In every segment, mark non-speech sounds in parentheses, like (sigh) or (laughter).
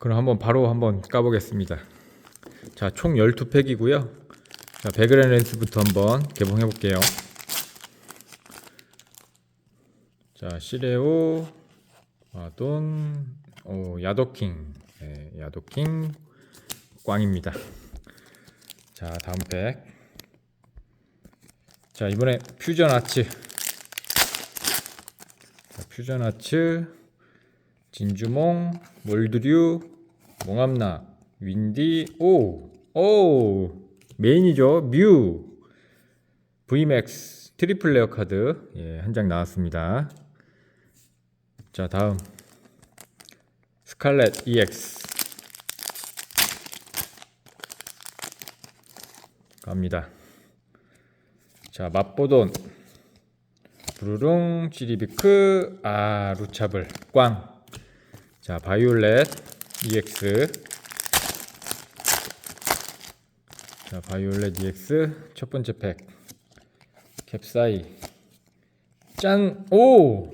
그럼 한번 바로 한번 까보겠습니다. 자, 총 12팩이고요. 자, 배그랜 렌스부터 한번 개봉해 볼게요. 자, 시레오, 아돈, 오, 야도킹, 네, 야도킹, 꽝입니다. 자, 다음 팩. 자, 이번에 퓨전 아츠. 자, 퓨전 아츠, 진주몽, 몰드류, 몽암나, 윈디, 오, 오, 메인이죠. 뮤, VMAX 트리플 레어 카드, 예, 한 장 나왔습니다. 자, 다음. 스칼렛 EX. 갑니다. 자, 맛보돈. 부르릉, 지리비크, 아, 루차블, 꽝. 자, 바이올렛 EX. 자, 바이올렛 EX 첫 번째 팩. 캡사이. 짠! 오!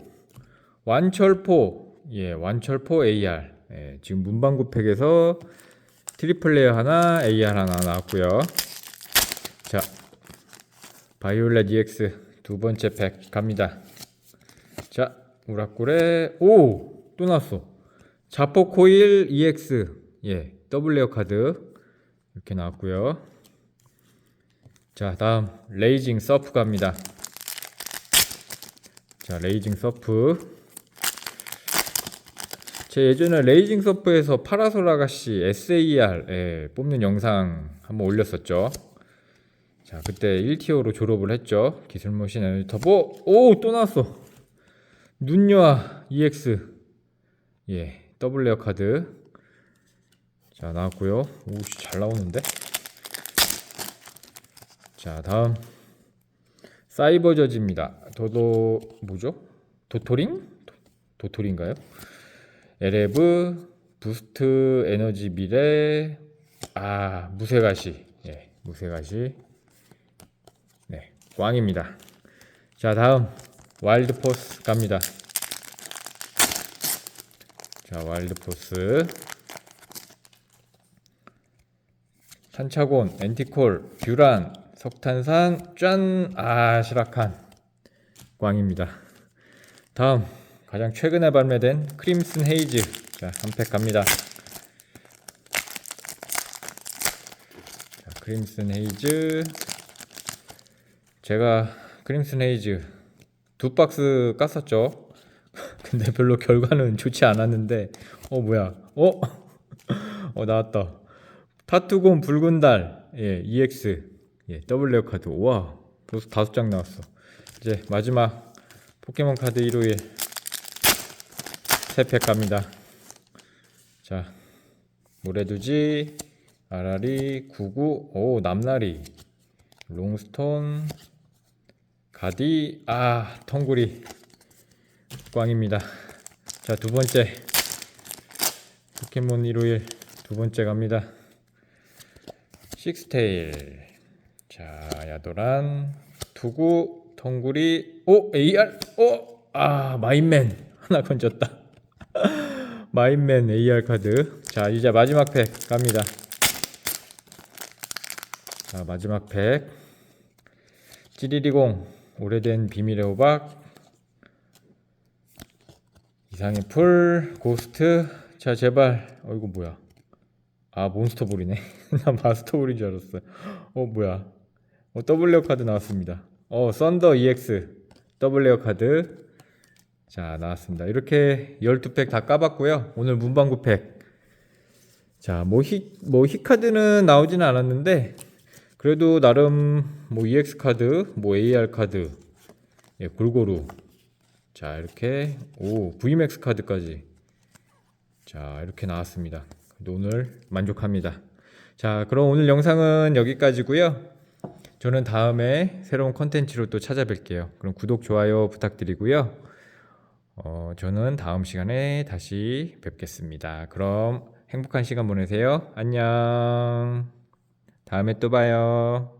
완철포. 예, 완철포 AR. 예, 지금 문방구 팩에서 트리플 레어 하나, AR 하나 나왔고요. 자, 바이올렛 EX 두 번째 팩 갑니다. 자, 우라꾸레 오! 또 나왔어. 자포 코일 EX 예, 더블 레어 카드 이렇게 나왔고요. 자, 다음 레이징 서프 갑니다. 자, 레이징 서프. 제 예전에 레이징 서프에서 파라솔 아가씨 SAR 예, 뽑는 영상 한번 올렸었죠. 자, 그때 1티어로 졸업을 했죠. 기술머신 에너지 터보. 오, 또 나왔어. 눈여아 EX. 예, 더블 레어 카드. 자, 나왔고요. 오, 씨, 잘 나오는데. 자, 다음 사이버 저지입니다. 도도 뭐죠? 도토링? 도, 도토리인가요? 에레브 부스트 에너지 미래 아 무쇠가시 예 무쇠가시 네 꽝입니다 자 다음 와일드 포스 갑니다 자 와일드 포스. 산차곤 엔티콜 뷰란 석탄산 짠 아 시라칸. 꽝입니다. 다음 가장 최근에 발매된 크림슨 헤이즈. 자, 한 팩 갑니다. 자, 크림슨 헤이즈. 제가 크림슨 헤이즈 두 박스 깠었죠. 근데 별로 결과는 좋지 않았는데 어 뭐야? 어? (laughs) 어 나왔다. 타투곰 붉은 달 예, EX 예, 더블 레어 카드. 와. 벌써 다섯 장 나왔어. 이제 마지막 포켓몬 카드 151 세팩 갑니다. 자, 모래두지, 아라리, 구구, 오, 남나리, 롱스톤, 가디, 아, 텅구리, 꽝입니다. 자, 두 번째, 포켓몬 151, 두 번째 갑니다. 식스테일, 자, 야도란, 투구, 텅구리, 오, AR, 오, 아, 마인맨, 하나 건졌다. (laughs) 마인맨 AR 카드. 자, 이제 마지막 팩 갑니다. 자, 마지막 팩. 찌리리공. 오래된 비밀의 호박. 이상의 풀. 고스트. 자, 제발. 어, 이거 뭐야? 아, 몬스터 볼이네. (laughs) 나 마스터 볼인 줄 알았어. 어, 뭐야? 어, 더블 레어 카드 나왔습니다. 어, 썬더 EX. 더블 레어 카드. 자 나왔습니다 이렇게 12팩 다 까봤고요 오늘 문방구 팩 자뭐 히 뭐 히카드는 나오지는 않았는데 그래도 나름 뭐 EX 카드 뭐 AR 카드 예 골고루 자 이렇게 오 VMAX 카드까지 자 이렇게 나왔습니다 오늘 만족합니다 자 그럼 오늘 영상은 여기까지고요 저는 다음에 새로운 컨텐츠로 또 찾아뵐게요 그럼 구독 좋아요 부탁드리고요 어, 저는 다음 시간에 다시 뵙겠습니다. 그럼 행복한 시간 보내세요. 안녕. 다음에 또 봐요.